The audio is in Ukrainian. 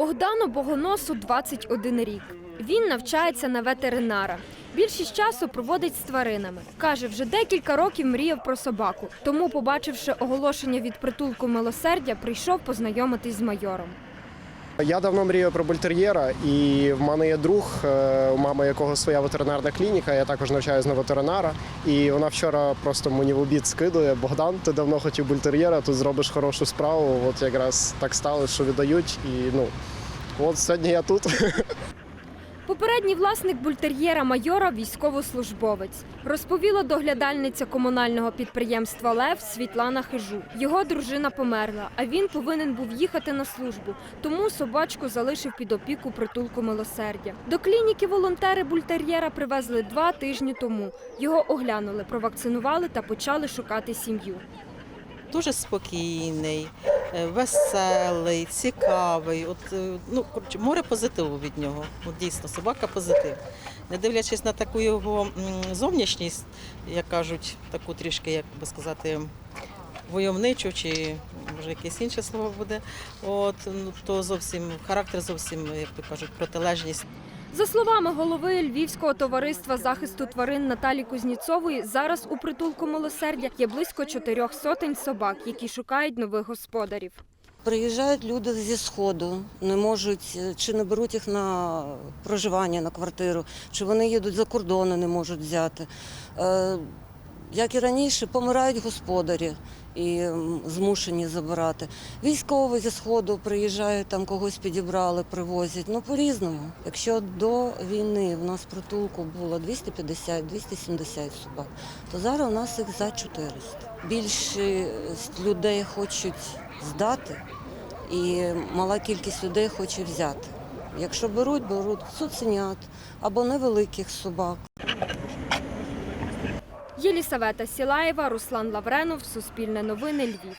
Богдану Богоносу 21 рік. Він навчається на ветеринара. Більшість часу проводить з тваринами. Каже, вже декілька років мріяв про собаку. Тому, побачивши оголошення від притулку милосердя, прийшов познайомитись з майором. Я давно мрію про бультер'єра, і в мене є друг, е, у мами якого своя ветеринарна клініка. Я також навчаюсь на ветеринара. І вона вчора просто мені в обід скидує. Богдан, ти давно хотів бультер'єра, тут зробиш хорошу справу. От якраз так стало, що віддають. І ну от сьогодні я тут. Попередній власник бультер'єра майора військовослужбовець. Розповіла доглядальниця комунального підприємства Лев Світлана Хижу. Його дружина померла, а він повинен був їхати на службу, тому собачку залишив під опіку притулку милосердя. До клініки волонтери бультер'єра привезли два тижні тому. Його оглянули, провакцинували та почали шукати сім'ю. Дуже спокійний, веселий, цікавий. От, е, ну, море позитиву від нього. От дійсно, собака позитив. Не дивлячись на таку його зовнішність, як кажуть, таку трішки, як би сказати, войовничу, чи може якесь інше слово буде, от, ну, то зовсім характер зовсім, як то кажуть, протилежність. За словами голови Львівського товариства захисту тварин Наталі Кузніцової, зараз у притулку милосердя є близько чотирьох сотень собак, які шукають нових господарів. Приїжджають люди зі сходу, не можуть е, чи не беруть їх на проживання на квартиру, чи вони їдуть за кордони, не можуть взяти. Як і раніше, помирають господарі і змушені забирати. Військові зі сходу приїжджають, там когось підібрали, привозять. Ну по-різному. Якщо до війни в нас притулку було 250-270 собак, то зараз у нас їх за 400. Більшість людей хочуть здати, і мала кількість людей хоче взяти. Якщо беруть, беруть цуценят або невеликих собак. Єлісавета Сілаєва, Руслан Лавренов, Суспільне новини, Львів.